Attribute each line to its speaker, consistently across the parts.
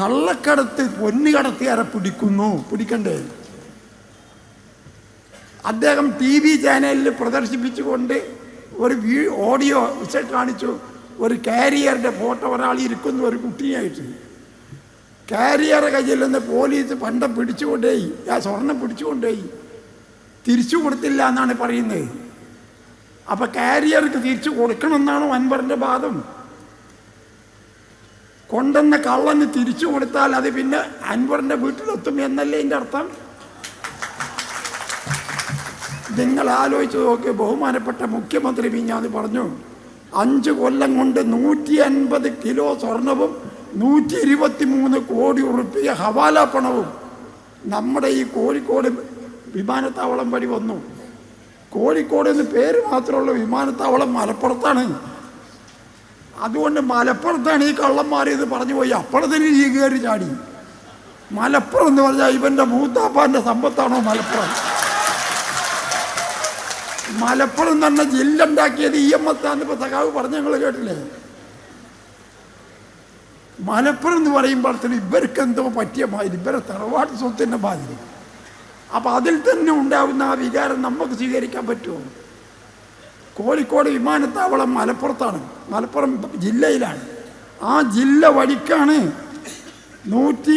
Speaker 1: കള്ളക്കടത്ത് പൊന്നു കടത്തുകാരെ പിടിക്കുന്നു. പിടിക്കണ്ടേ? അദ്ദേഹം ടി വി ചാനലിൽ പ്രദർശിപ്പിച്ചുകൊണ്ട് ഒരു വീ ഓഡിയോ കാണിച്ചു. ഒരു കാരിയറിന്റെ ഫോട്ടോ ഒരാൾ ഇരിക്കുന്നു ഒരു കുട്ടിയായിട്ട്. കാരിയറെ കയ്യിൽ നിന്ന് പോലീസ് പണ്ടം പിടിച്ചുകൊണ്ടേയി ആ സ്വർണം പിടിച്ചുകൊണ്ടേയി തിരിച്ചു കൊടുത്തില്ല എന്നാണ് പറയുന്നത്. അപ്പം കാരിയർക്ക് തിരിച്ചു കൊടുക്കണം എന്നാണോ അൻവറിന്റെ വാദം? കൊണ്ടുവന്ന കള്ളന്ന് തിരിച്ചു കൊടുത്താൽ അത് പിന്നെ അൻവറിന്റെ വീട്ടിലെത്തും എന്നല്ലേ എന്റെ അർത്ഥം? നിങ്ങൾ ആലോചിച്ച് നോക്കി ബഹുമാനപ്പെട്ട മുഖ്യമന്ത്രി മിഞ്ഞാന്ന് പറഞ്ഞു അഞ്ച് കൊല്ലം കൊണ്ട് നൂറ്റി അൻപത് കിലോ സ്വർണവും നൂറ്റി ഇരുപത്തി മൂന്ന് കോടി ഉറുപ്പിയ ഹവാല പണവും നമ്മുടെ ഈ കോഴിക്കോട് വിമാനത്താവളം വഴി വന്നു. കോഴിക്കോട് എന്ന് പേര് മാത്രമുള്ള വിമാനത്താവളം മലപ്പുറത്താണ്. അതുകൊണ്ട് മലപ്പുറത്താണ് ഈ കള്ളന്മാർ ഇത് പറഞ്ഞു പോയി. അപ്പുറത്തിന് ഈ കയറി ചാടി. മലപ്പുറം എന്ന് പറഞ്ഞാൽ ഇവന്റെ മൂത്താപ്പാന്റെ സമ്പത്താണോ മലപ്പുറം? മലപ്പുറം തന്നെ ജില്ല ഉണ്ടാക്കിയത് ഇ എം എസ് ആണ് സഖാവ് പറഞ്ഞ ഞങ്ങൾ കേട്ടില്ലേ? മലപ്പുറം എന്ന് പറയുമ്പോഴത്തേന് ഇവർക്ക് എന്തോ പറ്റിയ മാതിരി ഇവരെ തറവാട്ട് സ്വത്തിന്റെ മാതിരി. അപ്പം അതിൽ തന്നെ ഉണ്ടാകുന്ന ആ വികാരം നമുക്ക് സ്വീകരിക്കാൻ പറ്റുമോ? കോഴിക്കോട് വിമാനത്താവളം മലപ്പുറത്താണ്. മലപ്പുറം ജില്ലയിലാണ്. ആ ജില്ല വഴിക്കാണ് നൂറ്റി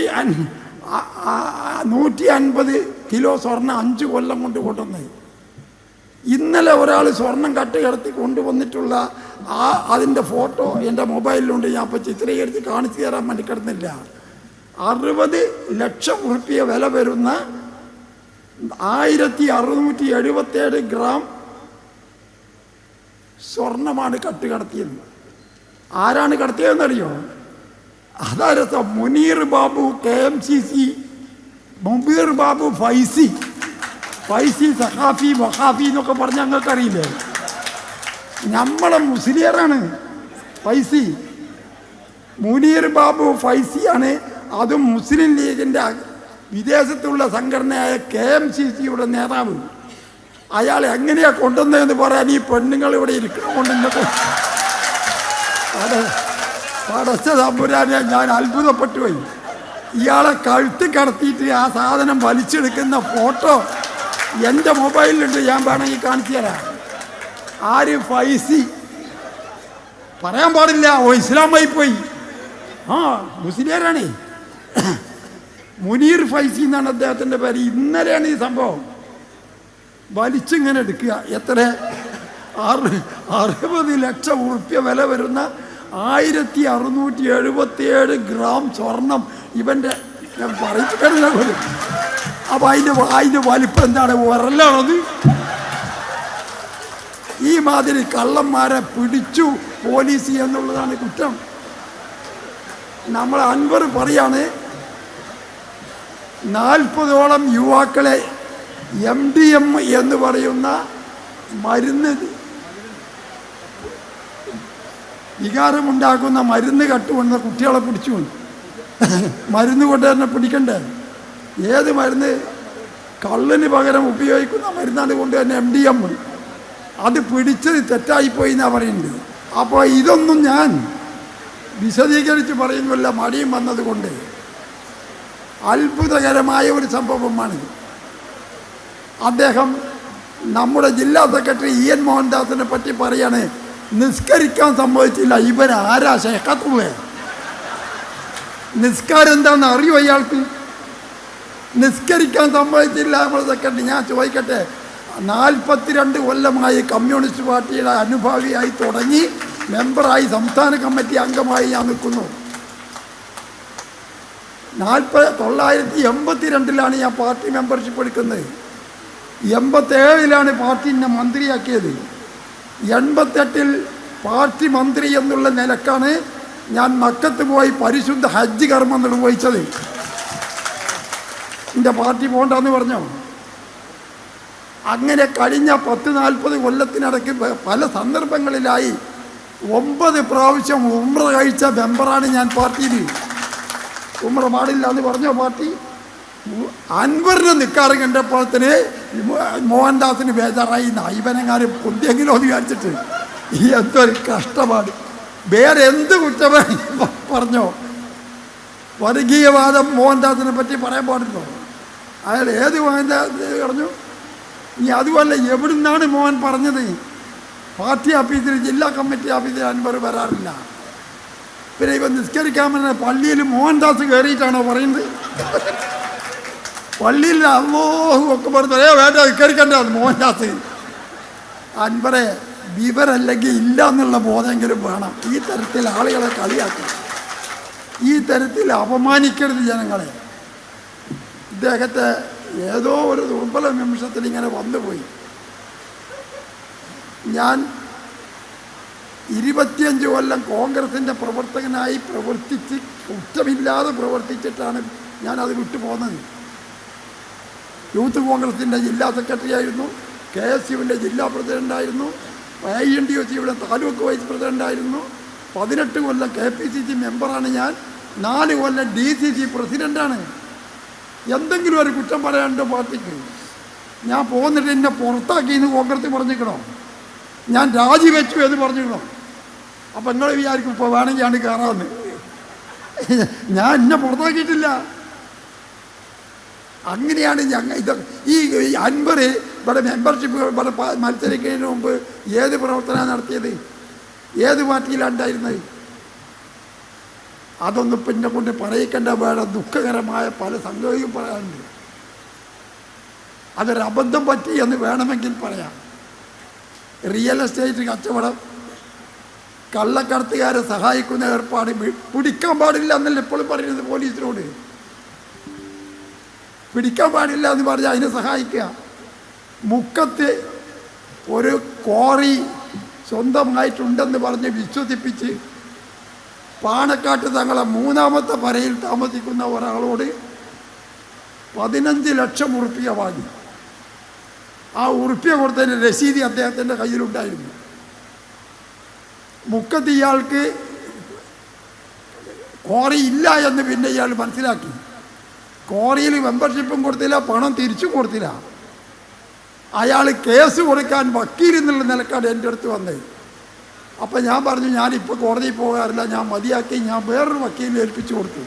Speaker 1: നൂറ്റി അൻപത് കിലോ സ്വർണം അഞ്ച് കൊല്ലം കൊണ്ട് കൊണ്ടുവന്നത്. ഇന്നലെ ഒരാൾ സ്വർണം കട്ട് കിടത്തി കൊണ്ടുവന്നിട്ടുള്ള ആ അതിന്റെ ഫോട്ടോ എന്റെ മൊബൈലിലുണ്ട്. ഞാൻ അപ്പോൾ ചിത്രീകരിച്ച് കാണിച്ചു തരാൻ വേണ്ടി കിടന്നില്ല. അറുപത് ലക്ഷം റുപ്യ വില വരുന്ന ആയിരത്തി അറുന്നൂറ്റി എഴുപത്തേഴ് ഗ്രാം സ്വർണമാണ് കട്ട് കടത്തിയത്. ആരാണ് കടത്തിയതെന്നറിയോ? അതായത് Muneer Babu K M C C Mubeer Babu Faizy. Faizy Sahafi Wahafi എന്നൊക്കെ പറഞ്ഞ് ഞങ്ങൾക്കറിയില്ലേ? നമ്മളെ മുസ്ലിയറാണ് ഫൈസി. മുനീർ ബാബു ഫൈസിയാണ്. അതും മുസ്ലിം ലീഗിന്റെ വിദേശത്തുള്ള സംഘടനയായ കെ എം സി സിയുടെ നേതാവ്. അയാൾ എങ്ങനെയാ കൊണ്ടുവന്നതെന്ന് പറയാൻ ഈ പെണ്ണുങ്ങൾ ഇവിടെ ഇരിക്കണമുണ്ട് ഇന്നത്തെ പടച്ച തമ്പുരാനെ ഞാൻ അത്ഭുതപ്പെട്ടു പോയി. ഇയാളെ കഴുത്തി കടത്തിയിട്ട് ആ സാധനം വലിച്ചെടുക്കുന്ന ഫോട്ടോ എന്റെ മൊബൈലിലുണ്ട് ഞാൻ വേണമെങ്കിൽ കാണിച്ചു തരാം. ആര് ഫൈസി? പറയാൻ പാടില്ല ഓ ഇസ്ലാമായി പോയി. ആ മുസ്ലിയാരാണേ? മുനീർ ഫൈസി എന്നാണ് അദ്ദേഹത്തിന്റെ പേര്. ഇന്നലെയാണ് ഈ സംഭവം. വലിച്ചിങ്ങനെ എടുക്കുക. എത്ര? ആറ് അറുപത് ലക്ഷം ഉറുപ്യ വില വരുന്ന ആയിരത്തി അറുന്നൂറ്റി എഴുപത്തിയേഴ് ഗ്രാം സ്വർണം ഇവന്റെ ഞാൻ പോലും അപ്പം അതിന്റെ അതിന്റെ വലിപ്പം എന്താണ്? ഉരലാണത് ഈ മാതിരി കള്ളന്മാരെ പിടിച്ചു പോലീസ് എന്നുള്ളതാണ് കുറ്റം. നമ്മൾ അൻവർ പറയാണ് നാൽപ്പതോളം യുവാക്കളെ എം ഡി എം എന്ന് പറയുന്ന മരുന്ന് വികാരമുണ്ടാക്കുന്ന മരുന്ന് കട്ടുകൊണ്ട് കുട്ടികളെ പിടിച്ചു മരുന്ന് കൊണ്ട് തന്നെ പിടിക്കണ്ടേ? ഏത് മരുന്ന്? കള്ളിന് പകരം ഉപയോഗിക്കുന്ന മരുന്നാണ് കൊണ്ട് തന്നെ എം ഡി എം അത് പിടിച്ചത് തെറ്റായിപ്പോയി എന്നാണ് പറയുന്നത്. അപ്പോൾ ഇതൊന്നും ഞാൻ വിശദീകരിച്ച് പറയുന്നില്ല. മടിയും വന്നതുകൊണ്ട്. അത്ഭുതകരമായ ഒരു സംഭവമാണിത് അദ്ദേഹം നമ്മുടെ ജില്ലാ സെക്രട്ടറി ഇ എൻ മോഹൻദാസിനെ പറ്റി പറയാണ് നിസ്കരിക്കാൻ സംഭവിച്ചില്ല ഇവൻ ആരാ ശേഖത്തുള്ളേ നിസ്കാരം എന്താണെന്ന് അറിയോ അയാൾക്ക് നിസ്കരിക്കാൻ സമ്മതിച്ചില്ല നമ്മുടെ സെക്രട്ടറി. ഞാൻ ചോദിക്കട്ടെ നാൽപ്പത്തിരണ്ട് കൊല്ലമായി കമ്മ്യൂണിസ്റ്റ് പാർട്ടിയുടെ അനുഭാവിയായി തുടങ്ങി മെമ്പറായി സംസ്ഥാന കമ്മിറ്റി അംഗമായി ഞാൻ നിൽക്കുന്നു. നാൽപ്പത് തൊള്ളായിരത്തി എൺപത്തി രണ്ടിലാണ് ഞാൻ പാർട്ടി മെമ്പർഷിപ്പ് എടുക്കുന്നത്. എൺപത്തേഴിലാണ് പാർട്ടി എന്നെ മന്ത്രിയാക്കിയത്. എൺപത്തെട്ടിൽ പാർട്ടി മന്ത്രി എന്നുള്ള നിലക്കാണ് ഞാൻ മക്കത്ത് പോയി പരിശുദ്ധ ഹജ്ജ് കർമ്മം നിർവഹിച്ചത്. എന്റെ പാർട്ടി പോണ്ടെന്ന് പറഞ്ഞോ? അങ്ങനെ കഴിഞ്ഞ പത്ത് നാൽപ്പത് കൊല്ലത്തിനിടയ്ക്ക് പല സന്ദർഭങ്ങളിലായി ഒമ്പത് പ്രാവശ്യം ഉമ്ര കഴിച്ച മെമ്പറാണ് ഞാൻ പാർട്ടിയിൽ ഉമ്ര പാടില്ല എന്ന് പറഞ്ഞോ പാർട്ടി? അൻവറിന് നിൽക്കാറ് കണ്ടപ്പോഴത്തിന് മോഹൻദാസിന് ബേജാറായി. ഇവനെങ്ങാനും പൊന്തിയെങ്കിലും വിചാരിച്ചിട്ട് ഈ എന്തൊരു കഷ്ടമാണ് വേറെ എന്ത് കുറ്റമായി പറഞ്ഞോ. വർഗീയവാദം മോഹൻദാസിനെ പറ്റി പറയാൻ പാടില്ല അയാൾ ഏത് മോഹൻദാസ് പറഞ്ഞു? ഇനി അതുമല്ല എവിടുന്നാണ് മോഹൻ പറഞ്ഞത്? പാർട്ടി ഓഫീസിൽ ജില്ലാ കമ്മിറ്റി ഓഫീസിൽ അൻവർ വരാറില്ല. പിന്നെ ഇവ നിസ്കരിക്കാൻ പള്ളിയിൽ മോഹൻദാസ് കയറിയിട്ടാണോ പറയുന്നത്? പള്ളിയിൽ അള്ളോഹു ഒക്കെ പറഞ്ഞത് ഏ വേണ്ട നിസ്കരിക്കണ്ട മോഹൻദാസ് അൻപറെ വിവരല്ലെങ്കിൽ ഇല്ല എന്നുള്ള ബോധമെങ്കിലും വേണം. ഈ തരത്തിൽ ആളുകളെ കളിയാക്കണം ഈ തരത്തിൽ അപമാനിക്കരുത് ജനങ്ങളെ. ഇദ്ദേഹത്തെ ഏതോ ഒരു ദുർബല നിമിഷത്തിൽ ഇങ്ങനെ വന്നുപോയി. ഞാൻ ഇരുപത്തിയഞ്ച് കൊല്ലം കോൺഗ്രസിന്റെ പ്രവർത്തകനായി പ്രവർത്തിച്ച് കുറ്റമില്ലാതെ പ്രവർത്തിച്ചിട്ടാണ് ഞാനത് വിട്ടു പോകുന്നത് യൂത്ത് കോൺഗ്രസിന്റെ ജില്ലാ സെക്രട്ടറി ആയിരുന്നു കെ എസ് യുവിന്റെ ജില്ലാ പ്രസിഡന്റായിരുന്നു ഐ എൻ ഡി ഒ സിയുടെ താലൂക്ക് വൈസ് പ്രസിഡന്റായിരുന്നു പതിനെട്ട് കൊല്ലം കെ പി സി സി മെമ്പറാണ് ഞാൻ നാല് കൊല്ലം ഡി സി സി പ്രസിഡന്റാണ് എന്തെങ്കിലും ഒരു കുറ്റം പറയാനുണ്ടോ പാർട്ടിക്ക്? ഞാൻ പോകുന്നിട്ട് എന്നെ പുറത്താക്കി എന്ന് കോൺഗ്രസ് പറഞ്ഞിക്കണോ ഞാൻ രാജിവെച്ചു എന്ന് പറഞ്ഞിക്കണോ അപ്പം നിങ്ങൾ വിചാരിക്കും ഇപ്പോൾ വേണമെങ്കിൽ ആണ് കയറാമെന്ന്. ഞാൻ എന്നെ പുറത്താക്കിയിട്ടില്ല. അങ്ങനെയാണ് ഞങ്ങൾ ഇത് ഈ അൻപർ ഇവിടെ മെമ്പർഷിപ്പ് ഇവിടെ മത്സരിക്കുന്നതിന് മുമ്പ് ഏത് പ്രവർത്തനമാണ് നടത്തിയത്? ഏത് പാർട്ടിയിലുണ്ടായിരുന്നത്? അതൊന്നും പിന്നെ കൊണ്ട് പറയിക്കേണ്ട. വേറെ ദുഃഖകരമായ പല സംഗതിയും പറയാനുണ്ട്. അതൊരു അബദ്ധം പറ്റി എന്ന് വേണമെങ്കിൽ പറയാം. റിയൽ എസ്റ്റേറ്റ് കച്ചവടം കള്ളക്കടത്തുകാരെ സഹായിക്കുന്ന ഏർപ്പാട് പിടിക്കാൻ പാടില്ല എന്നല്ല ഇപ്പോഴും പറയുന്നത് പോലീസിനോട്. പിടിക്കാൻ പാടില്ല എന്ന് പറഞ്ഞാൽ അതിനെ സഹായിക്കുക. മുക്കത്ത് ഒരു കോറി സ്വന്തമായിട്ടുണ്ടെന്ന് പറഞ്ഞ് വിശ്വസിപ്പിച്ച് പാണക്കാട്ട് തങ്ങളെ മൂന്നാമത്തെ പരയിൽ താമസിക്കുന്ന ഒരാളോട് പതിനഞ്ച് ലക്ഷം ഉറുപ്പിക വാങ്ങി. ആ ഉറുപ്പിക കൊടുത്തതിന് രസീതി അദ്ദേഹത്തിന്റെ കയ്യിലുണ്ടായിരുന്നു. മുക്കത്ത് ഇയാൾക്ക് കോറി ഇല്ല എന്ന് പിന്നെ ഇയാൾ മനസ്സിലാക്കി. കോറിയിൽ മെമ്പർഷിപ്പും കൊടുത്തില്ല പണം തിരിച്ചു കൊടുത്തില്ല. അയാൾ കേസ് കൊടുക്കാൻ വക്കീൽ എന്നുള്ള നിലക്കാണ് എന്റെ അടുത്ത് വന്നത് അപ്പം ഞാൻ പറഞ്ഞു ഞാനിപ്പോൾ കോടതിയിൽ പോകാറില്ല ഞാൻ മതിയാക്കി ഞാൻ വേറൊരു വക്കീലിനെ ഏൽപ്പിച്ചു കൊടുത്തു.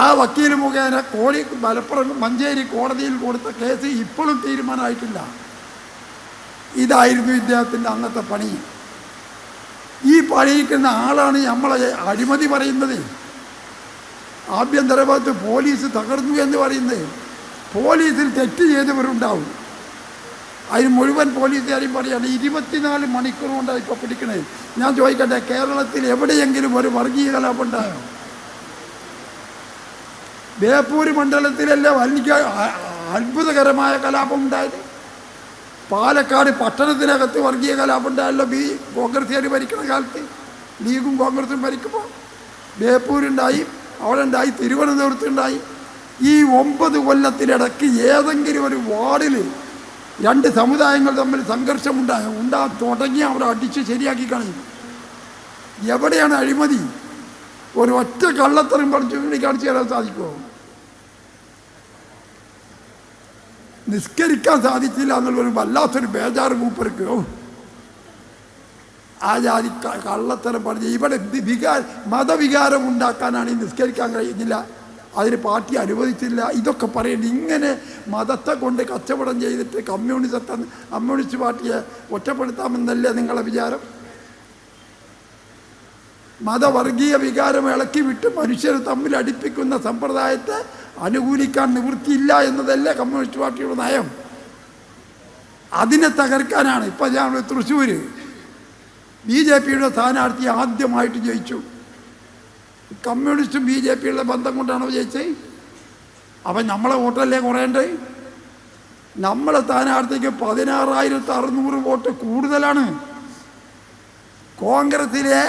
Speaker 1: ആ വക്കീൽ മുഖേന കോഴി മലപ്പുറം മഞ്ചേരി കോടതിയിൽ കൊടുത്ത കേസ് ഇപ്പോഴും തീരുമാനമായിട്ടില്ല. ഇതായിരുന്നു ഇദ്ദേഹത്തിന്റെ അന്നത്തെ പണി. ഈ പണിയിക്കുന്ന ആളാണ് നമ്മളെ അഴിമതി പറയുന്നത്. ആഭ്യന്തര ഭാഗത്ത് പോലീസ് തകർന്നു എന്ന് പറയുന്നത് പോലീസിൽ തെറ്റ് ചെയ്തവരുണ്ടാവും. അതിന് മുഴുവൻ പോലീസുകാരെയും പറയുകയാണ് ഇരുപത്തിനാല് മണിക്കൂർ കൊണ്ടാണ് ഇപ്പോൾ പിടിക്കണേ ഞാൻ ചോദിക്കട്ടെ കേരളത്തിൽ എവിടെയെങ്കിലും ഒരു വർഗീയ കലാപം ഉണ്ടായോ? ബേപ്പൂർ മണ്ഡലത്തിലല്ല വലിയ അത്ഭുതകരമായ കലാപം ഉണ്ടായത്? പാലക്കാട് പട്ടണത്തിനകത്ത് വർഗീയ കലാപം ഉണ്ടായല്ലോ ബി കോൺഗ്രസ്സുകാർ ഭരിക്കുന്ന കാലത്ത്? ലീഗും കോൺഗ്രസും ഭരിക്കുമ്പോൾ ബേപ്പൂരുണ്ടായി. അവിടെ ഉണ്ടായി തിരുവനന്തപുരത്തുണ്ടായി. ഈ ഒമ്പത് കൊല്ലത്തിനിടയ്ക്ക് ഏതെങ്കിലും ഒരു വാർഡിൽ രണ്ട് സമുദായങ്ങൾ തമ്മിൽ സംഘർഷമുണ്ടായ ഉണ്ടാ തുടങ്ങി അവിടെ അടിച്ച് ശരിയാക്കി കളയും എവിടെയാണ് അഴിമതി? ഒരു ഒറ്റ കള്ളത്തരം പഠിച്ചു കാണിച്ചു തരാൻ സാധിക്കുമോ നിസ്കരിക്കാൻ സാധിച്ചില്ല എന്നുള്ളൊരു വല്ലാത്തൊരു ബേജാറ് മൂപ്പർക്ക്. ആ ജാതി കള്ളത്തരം പറഞ്ഞ് ഇവിടെ വികാര മതവികാരം ഉണ്ടാക്കാനാണ് ഈ നിസ്കരിക്കാൻ കഴിയുന്നില്ല അതിന് പാർട്ടി അനുവദിച്ചില്ല. ഇതൊക്കെ പറയേണ്ടി ഇങ്ങനെ മതത്തെ കൊണ്ട് കച്ചവടം ചെയ്തിട്ട് കമ്മ്യൂണിസത്തെ കമ്മ്യൂണിസ്റ്റ് പാർട്ടിയെ ഒറ്റപ്പെടുത്താമെന്നല്ലേ നിങ്ങളെ വിചാരം? മതവർഗീയ വികാരം ഇളക്കി വിട്ട് മനുഷ്യരെ തമ്മിൽ അടുപ്പിക്കുന്ന സമ്പ്രദായത്തെ അനുകൂലിക്കാൻ നിവൃത്തിയില്ല എന്നതല്ലേ കമ്മ്യൂണിസ്റ്റ് പാർട്ടിയുടെ നയം. അതിനെ തകർക്കാനാണ്. ഇപ്പം ഞാൻ തൃശ്ശൂർ ബി ജെ പിയുടെ സ്ഥാനാർത്ഥി ആദ്യമായിട്ട് ജയിച്ചു. കമ്മ്യൂണിസ്റ്റും ബി ജെ പിയുടെ ബന്ധം കൊണ്ടാണോ ജയിച്ചത് അപ്പം നമ്മളെ വോട്ടല്ലേ കുറയണ്ടേ? നമ്മളെ സ്ഥാനാർത്ഥിക്ക് പതിനാറായിരത്തി അറുന്നൂറ് വോട്ട് കൂടുതലാണ്. കോൺഗ്രസിലെ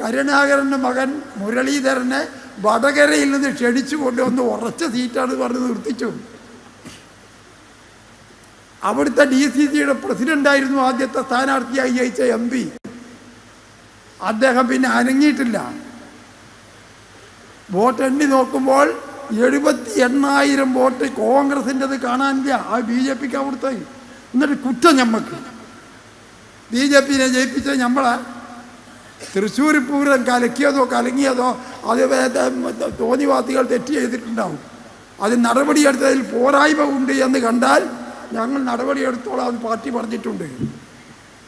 Speaker 1: കരുണാകരന്റെ മകൻ മുരളീധരനെ വടകരയിൽ നിന്ന് ക്ഷണിച്ചു കൊണ്ടുവന്ന് ഉറച്ച സീറ്റാണ് പറഞ്ഞ് നിർത്തിച്ചു. അവിടുത്തെ ഡി സി സിയുടെ പ്രസിഡന്റായിരുന്നു ആദ്യത്തെ സ്ഥാനാർത്ഥിയായി ജയിച്ച എം പി അദ്ദേഹം പിന്നെ അനങ്ങിയിട്ടില്ല. വോട്ട് എണ്ണി നോക്കുമ്പോൾ എഴുപത്തി എണ്ണായിരം വോട്ട് കോൺഗ്രസിന്റെത് കാണാനില്ല. ആ ബി ജെ പിക്ക് അവിടുത്തെ എന്നിട്ട് കുറ്റം ഞമ്മക്ക്. ബി ജെ പിനെ ജയിപ്പിച്ച നമ്മളാ തൃശ്ശൂർ പൂരം കലക്കിയതോ കലങ്ങിയതോ അത് തോന്നിവാസികൾ തെറ്റ് ചെയ്തിട്ടുണ്ടാവും. അത് നടപടിയെടുത്തതിൽ പോരായ്മ ഉണ്ട് എന്ന് കണ്ടാൽ ഞങ്ങൾ നടപടിയെടുത്തോളാം എന്ന് പാർട്ടി പറഞ്ഞിട്ടുണ്ട്.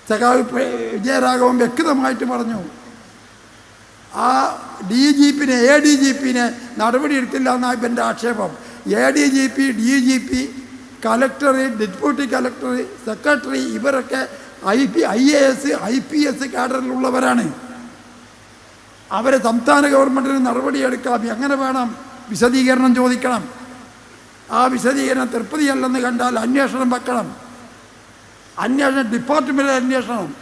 Speaker 1: സഖാവ് വിജയരാഘവൻ വ്യക്തമായിട്ട് പറഞ്ഞു. ആ ഡി ജി പിനെ എ ഡി ജി പിനെ നടപടിയെടുത്തില്ല എന്നാണ് എന്റെ ആക്ഷേപം. A D G P D G P collector deputy collector secretary ഇവരൊക്കെ I P I A S I P S കാഡറിലുള്ളവരാണ്. അവരെ സംസ്ഥാന ഗവൺമെന്റിന് നടപടിയെടുക്കാം. എങ്ങനെ വേണം വിശദീകരണം ചോദിക്കണം. ആ വിശദീകരണം തൃപ്തിയല്ലെന്ന് കണ്ടാൽ അന്വേഷണം വെക്കണം. അന്വേഷണം ഡിപ്പാർട്ട്മെന്റ് അന്വേഷണം.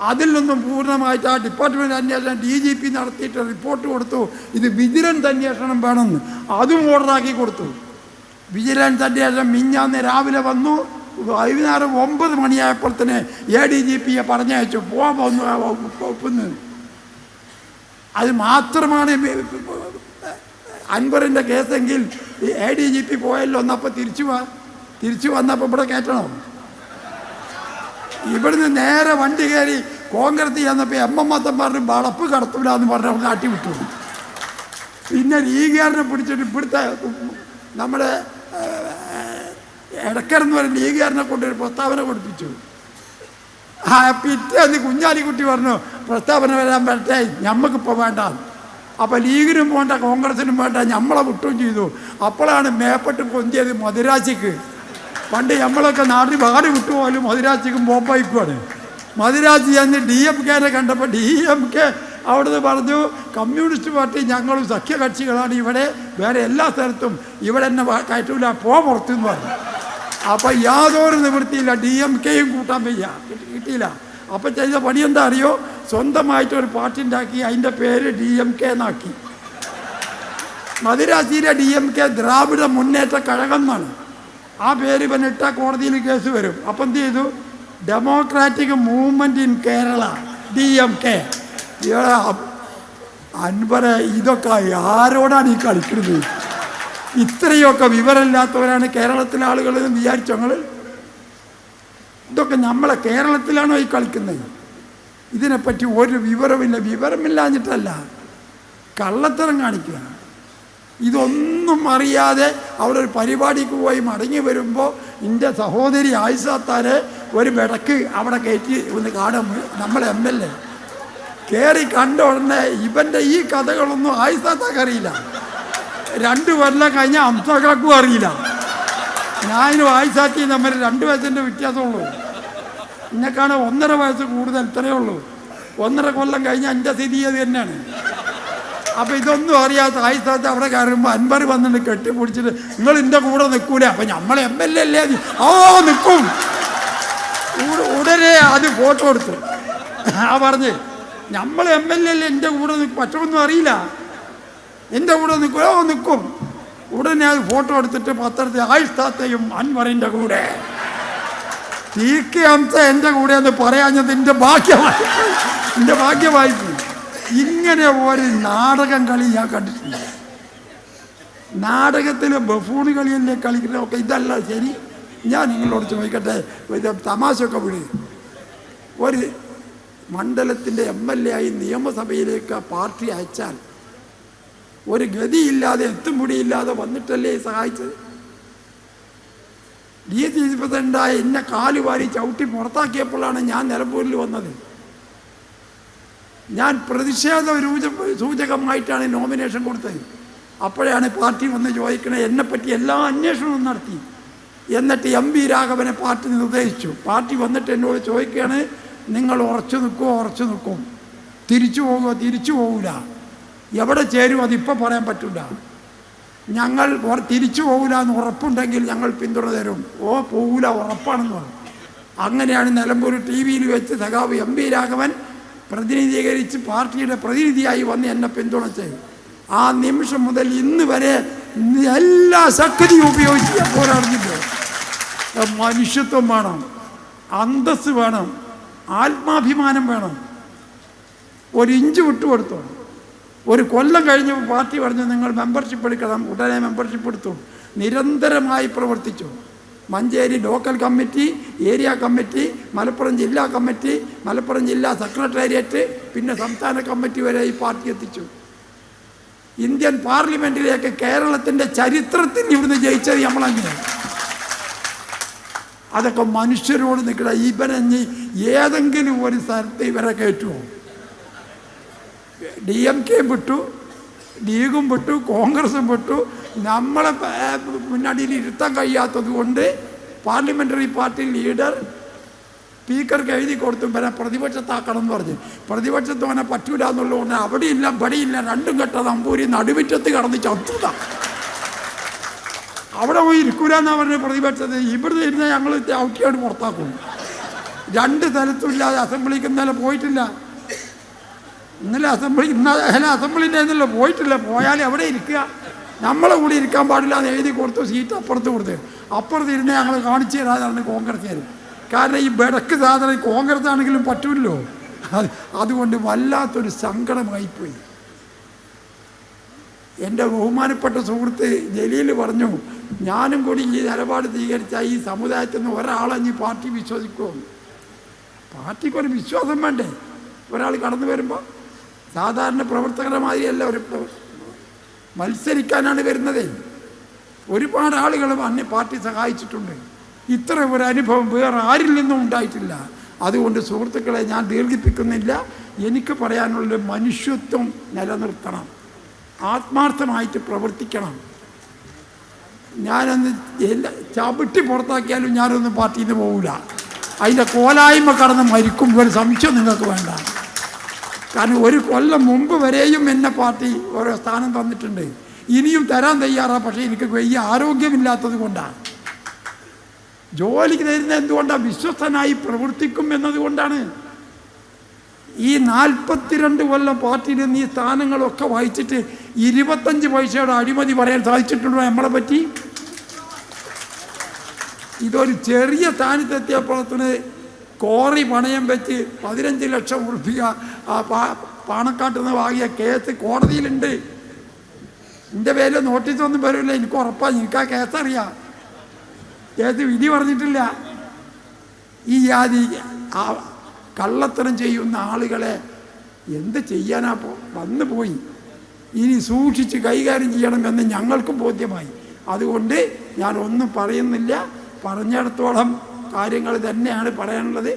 Speaker 1: അതിൽ നിന്നും പൂർണമായിട്ട് ആ ഡിപ്പാർട്ട്മെന്റ് അന്വേഷണം ഡി ജി പി നടത്തിയിട്ട് റിപ്പോർട്ട് കൊടുത്തു. ഇത് വിജിലൻസ് അന്വേഷണം വേണമെന്ന്. അതും ഓർഡറാക്കി കൊടുത്തു. വിജിലൻസ് അന്വേഷണം മിഞ്ഞാന്ന് രാവിലെ വന്നു. വൈകുന്നേരം ഒമ്പത് മണിയായപ്പോൾ തന്നെ എ ഡി ജി പിയെ പറഞ്ഞയച്ചു. പോകാൻ ആ അത് മാത്രമാണ് അൻവറിന്റെ കേസെങ്കിൽ ഈ എ ഡി ജി പി പോയല്ലോ എന്നപ്പോൾ തിരിച്ചു വാ തിരിച്ചു വന്നപ്പോൾ ഇവിടെ കയറ്റണം? ഇവിടുന്ന് നേരെ വണ്ടി കയറി കോൺഗ്രസ് ചെന്നപ്പോൾ എം എം മത്തന്മാരുടെ വളപ്പ് കടത്തൂല എന്ന് പറഞ്ഞ് കാട്ടി വിട്ടു. പിന്നെ ലീഗുകാരനെ പിടിച്ചിട്ട് ഇവിടുത്തെ നമ്മുടെ ഇടക്കരെന്ന് പറഞ്ഞ ലീഗുകാരനെ കൊണ്ടൊരു പ്രസ്താവന കൊടുപ്പിച്ചു. ആ പിറ്റേന്ന് കുഞ്ഞാലിക്കുട്ടി പറഞ്ഞു പ്രസ്താവന വരാൻ പറ്റേ ഞമ്മക്കിപ്പോൾ വേണ്ട. അപ്പോൾ ലീഗിനും വേണ്ട കോൺഗ്രസിനും വേണ്ട നമ്മളെ വിട്ടും ചെയ്തു. അപ്പോഴാണ് മേപ്പെട്ട് പൊന്തിയത് മധുരാശിക്ക്. പണ്ട് നമ്മളൊക്കെ നാട്ടിൽ വാടി വിട്ടുപോലും മധുരാശിക്കും ബോംബായിക്കുവാണ് മധുരാശി ചെന്ന് ഡി എം കെനെ കണ്ടപ്പോൾ ഡി എം കെ അവിടുന്ന് പറഞ്ഞു കമ്മ്യൂണിസ്റ്റ് പാർട്ടി ഞങ്ങളും സഖ്യകക്ഷികളാണ് ഇവിടെ വേറെ എല്ലാ സ്ഥലത്തും ഇവിടെ എന്നെ കയറ്റൂല പോ പുറത്തെന്ന് പറഞ്ഞു. അപ്പോൾ യാതൊരു നിവൃത്തിയില്ല ഡി എം കെയും കൂട്ടാൻ വയ്യ. കിട്ടി- കിട്ടിയില്ല. അപ്പം ചെയ്ത പണി എന്താ അറിയോ? സ്വന്തമായിട്ട് ഒരു പാർട്ടി ഉണ്ടാക്കി അതിന്റെ പേര് ഡി എം കെ എന്നാക്കി. മധുരാശിയിലെ D M K Dravida Munnetra Kazhagam എന്നാണ്. ആ പേര് ഇവൻ ഇട്ട കോടതിയിൽ കേസ് വരും. അപ്പം എന്ത് ചെയ്തു? Democratic movement in Kerala D M K അൻപര ഇതൊക്കെ ആരോടാണ് ഈ കളിക്കുന്നത്? ഇത്രയൊക്കെ വിവരമില്ലാത്തവരാണ് കേരളത്തിലെ ആളുകൾ എന്ന് വിചാരിച്ചു ഞങ്ങൾ ഇതൊക്കെ നമ്മളെ കേരളത്തിലാണോ ഈ കളിക്കുന്നത്? ഇതിനെപ്പറ്റി ഒരു വിവരമില്ല വിവരമില്ലാഞ്ഞിട്ടല്ല. കള്ളത്തരം കാണിക്കുക. ഇതൊന്നും അറിയാതെ അവിടെ ഒരു പരിപാടിക്ക് പോയി മടങ്ങി വരുമ്പോൾ എന്റെ സഹോദരി ആയിസാത്താരെ ഒരു വിടക്ക് അവിടെ കയറ്റി ഒന്ന് കാണും. നമ്മളെ എം എൽ എ. കയറി കണ്ട ഉടനെ ഇവന്റെ ഈ കഥകളൊന്നും ആയിസാത്താക്ക് അറിയില്ല. രണ്ട് കൊല്ലം കഴിഞ്ഞാൽ അംസകാക്കും അറിയില്ല. ഞാനും ആയിസാത്തിയും തമ്മിൽ രണ്ട് വയസ്സിന്റെ വ്യത്യാസമുള്ളൂ. എന്നെക്കാണ് ഒന്നര വയസ്സ് കൂടുതൽ ഇത്രയേ ഉള്ളൂ. ഒന്നര കൊല്ലം കഴിഞ്ഞാൽ എന്റെ സ്ഥിതി അത് തന്നെയാണ്. അപ്പൊ ഇതൊന്നും അറിയാത്ത ആയിസ്ഥാനത്ത് അവിടെ കയറുമ്പോൾ അൻപർ വന്നിട്ട് കെട്ടിപ്പിടിച്ചിട്ട് നിങ്ങൾ എന്റെ കൂടെ നിൽക്കൂല. അപ്പൊ നമ്മൾ എം എൽ എ അല്ലേ? ഓ നിൽക്കും. ഉടനെ അത് ഫോട്ടോ എടുത്തു. ആ പറഞ്ഞ് നമ്മൾ എം എൽ എ അല്ലേ എന്റെ കൂടെ നിൽക്കും. ഒന്നും അറിയില്ല. എന്റെ കൂടെ നിൽക്കും. ഓ നിൽക്കും. ഉടനെ അത് ഫോട്ടോ എടുത്തിട്ട് പത്രത്തിൽ ആയിഷ്താത്തെയും അൻവറിന്റെ കൂടെ. കെ അംസ എന്റെ കൂടെ ഒന്ന് പറയാഞ്ഞത് എന്റെ ഭാഗ്യമായി. എന്റെ ഭാഗ്യമായി. ഇങ്ങനെ ഒരു നാടകം കളി ഞാൻ കണ്ടിട്ടില്ല. നാടകത്തിലെ ബഫൂൺ കളിയല്ലേ കളിക്കുന്നതൊക്കെ ഇതല്ല ശരി. ഞാൻ നിങ്ങളോട് ചോദിക്കട്ടെ തമാശയൊക്കെ വിട്. ഒരു മണ്ഡലത്തിന്റെ എം എൽ എ ആയി നിയമസഭയിലേക്ക് പാർട്ടി അയച്ചാൽ ഒരു ഗതിയില്ലാതെ എത്തും പിടിയില്ലാതെ വന്നിട്ടല്ലേ സഹായിച്ചത്? ഡി സി സി പ്രസിഡന്റായ എന്നെ കാൽ വാരി ചവിട്ടി പുറത്താക്കിയപ്പോഴാണ് ഞാൻ നിലമ്പൂരിൽ വന്നത്. ഞാൻ പ്രതിഷേധ രൂപ സൂചകമായിട്ടാണ് നോമിനേഷൻ കൊടുത്തത്. അപ്പോഴാണ് പാർട്ടി വന്ന് ചോദിക്കണേ എന്നെപ്പറ്റി എല്ലാ അന്വേഷണവും നടത്തി. എന്നിട്ട് എം വി രാഘവനെ പാർട്ടി നിർദ്ദേശിച്ചു. പാർട്ടി വന്നിട്ട് എന്നോട് ചോദിക്കുകയാണ് നിങ്ങൾ ഉറച്ചു നിൽക്കുമോ ഉറച്ചു നിൽക്കും. തിരിച്ചു പോകുമോ തിരിച്ചു പോകില്ല എവിടെ ചേരും? അതിപ്പോൾ പറയാൻ പറ്റില്ല. ഞങ്ങൾ തിരിച്ചു പോകില്ല എന്ന് ഉറപ്പുണ്ടെങ്കിൽ ഞങ്ങൾ പിന്തുണ തരും. ഓ പോകില്ല ഉറപ്പാണെന്ന് പറഞ്ഞു അങ്ങനെയാണ് നിലമ്പൂർ ടി വിയിൽ വെച്ച് സഖാവ് എം പി രാഘവൻ പ്രതിനിധീകരിച്ച് പാർട്ടിയുടെ പ്രതിനിധിയായി വന്ന് എന്നെ പിന്തുണച്ചത്. ആ നിമിഷം മുതൽ ഇന്ന് വരെ എല്ലാ ശക്തിയും ഉപയോഗിച്ച് ഞാൻ പോരാടുന്നുണ്ട് മനുഷ്യത്വം വേണം അന്തസ് വേണം ആത്മാഭിമാനം വേണം. ഒരു ഇഞ്ച് വിട്ടുകൊടുത്തോ ഒരു കൊല്ലം കഴിഞ്ഞ് പാർട്ടി പറഞ്ഞു നിങ്ങൾ മെമ്പർഷിപ്പ് എടുക്കണം. ഉടനെ മെമ്പർഷിപ്പ് എടുത്തു. നിരന്തരമായി പ്രവർത്തിച്ചു. Manjeri local committee area committee Malappuram ജില്ലാ കമ്മിറ്റി മലപ്പുറം ജില്ലാ സെക്രട്ടേറിയറ്റ് പിന്നെ സംസ്ഥാന കമ്മിറ്റി വരെ ഈ പാർട്ടി എത്തിച്ചു. ഇന്ത്യൻ പാർലമെന്റിലേക്ക് കേരളത്തിന്റെ ചരിത്രത്തിൽ ഇവിടുന്ന് ജയിച്ചത് നമ്മളങ്ങനെയാണ് അതൊക്കെ മനുഷ്യരോട് നിൽക്കുക ഇവരഞ്ഞ് ഏതെങ്കിലും ഒരു സ്ഥലത്ത് ഇവരെ കയറ്റുമോ ഡി എം കെയും വിട്ടു ലീഗും വിട്ടു കോൺഗ്രസും വിട്ടു. നമ്മളെ മുന്നണിയിൽ ഇരുത്താൻ കഴിയാത്തത് കൊണ്ട് പാർലമെന്ററി പാർട്ടി ലീഡർ സ്പീക്കർക്ക് എഴുതി കൊടുത്തു പിന്നെ പ്രതിപക്ഷത്താക്കണം എന്ന് പറഞ്ഞു. പ്രതിപക്ഷത്ത് അവനെ പറ്റൂല എന്നുള്ളതുകൊണ്ട് അവിടെയില്ല ഇവിടെയില്ല രണ്ടും കെട്ട നമ്പൂരി നടുവിറ്റത്ത് കടന്ന് ചത്തുക അവിടെ പോയി ഇരിക്കൂല പറഞ്ഞ പ്രതിപക്ഷത്ത്. ഇവിടുന്ന് ഇരുന്ന് ഞങ്ങൾ ഔട്ടിയോട് പുറത്താക്കും. രണ്ട് സ്ഥലത്തും ഇല്ലാതെ അസംബ്ലിക്ക് ഇന്നലെ പോയിട്ടില്ല. ഇന്നലെ അസംബ്ലി ഇന്നലെ അസംബ്ലിന്റെ ഇന്നലെ പോയിട്ടില്ല. പോയാൽ അവിടെ ഇരിക്കുക. നമ്മളെ കൂടി ഇരിക്കാൻ പാടില്ല എന്ന് എഴുതി കൊടുത്തു സീറ്റ് അപ്പുറത്ത് കൊടുത്ത്. അപ്പുറത്ത് ഇരുന്ന് ഞങ്ങൾ കാണിച്ചു തരാതാണ് കോൺഗ്രസ്സുകാർ കാരണം ഈ ബെടക്ക് സാധനം കോൺഗ്രസ് ആണെങ്കിലും പറ്റൂല്ലോ. അത് അതുകൊണ്ട് വല്ലാത്തൊരു സങ്കടമായിപ്പോയി. എന്റെ ബഹുമാനപ്പെട്ട സുഹൃത്ത് ജലീൽ പറഞ്ഞു ഞാനും കൂടി ഈ നിലപാട് സ്വീകരിച്ച ഈ സമുദായത്തിൽ നിന്ന് ഒരാളെ ഈ പാർട്ടി വിശ്വസിക്കുമോ പാർട്ടിക്കൊരു വിശ്വാസം വേണ്ടേ? ഒരാൾ കടന്നു വരുമ്പോൾ സാധാരണ പ്രവർത്തകരുടെ മാതിരിയല്ല ഒരു മത്സരിക്കാനാണ് വരുന്നത്. ഒരുപാട് ആളുകൾ അന്യ പാർട്ടി സഹായിച്ചിട്ടുണ്ട്. ഇത്ര ഒരു അനുഭവം വേറെ ആരിൽ നിന്നും ഉണ്ടായിട്ടില്ല. അതുകൊണ്ട് സുഹൃത്തുക്കളെ ഞാൻ ദീർഘിപ്പിക്കുന്നില്ല. എനിക്ക് പറയാനുള്ള മനുഷ്യത്വം നിലനിർത്തണം. ആത്മാർത്ഥമായിട്ട് പ്രവർത്തിക്കണം. ഞാനൊന്ന് എല്ലാ ചവിട്ടി പുറത്താക്കിയാലും ഞാനൊന്നും പാർട്ടിയിൽ നിന്ന് പോകില്ല അതിന്റെ കോലായ്മ കടന്ന് മരിക്കും ഒരു സംശയം നിങ്ങൾക്ക് വേണ്ട. കാരണം ഒരു കൊല്ലം മുമ്പ് വരെയും എന്നെ പാർട്ടി ഓരോ സ്ഥാനം തന്നിട്ടുണ്ട്. ഇനിയും തരാൻ തയ്യാറാണ് പക്ഷേ എനിക്ക് വലിയ ആരോഗ്യമില്ലാത്തത് കൊണ്ടാണ്. ജോലിക്ക് തരുന്ന എന്തുകൊണ്ടാണ് വിശ്വസ്തനായി പ്രവർത്തിക്കും എന്നതുകൊണ്ടാണ് ഈ നാൽപ്പത്തിരണ്ട് കൊല്ലം പാർട്ടിയിൽ നിന്ന് ഈ സ്ഥാനങ്ങളൊക്കെ വഹിച്ചിട്ട് ഇരുപത്തഞ്ച് പൈസയുടെ അഴിമതി പറയാൻ സാധിച്ചിട്ടുണ്ടോ നമ്മളെ പറ്റി? ഇതൊരു ചെറിയ സ്ഥാനത്തെത്തിയപ്പോഴത്തിന് കോറി പണയം വെച്ച് പതിനഞ്ച് ലക്ഷം ഉറുപ്പിക പാണക്കാട്ടിൽ നിന്ന് വാങ്ങിയ കേസ് കോടതിയിലുണ്ട്. എന്റെ നോട്ടീസ് ഒന്നും വരില്ല. എനിക്ക് ഉറപ്പാണ് എനിക്ക് ആ കേസ് അറിയാം. കേസ് വിധി പറഞ്ഞിട്ടില്ല. ഈ ജാതി ആ കള്ളത്തരം ചെയ്യുന്ന ആളുകളെ എന്ത് ചെയ്യാനാ വന്നു പോയി. ഇനി സൂക്ഷിച്ച് കൈകാര്യം ചെയ്യണമെന്ന് ഞങ്ങൾക്കും ബോധ്യമായി. അതുകൊണ്ട് ഞാൻ ഒന്നും പറയുന്നില്ല. പറഞ്ഞിടത്തോളം കാര്യങ്ങൾ തന്നെയാണ് പറയാനുള്ളത്.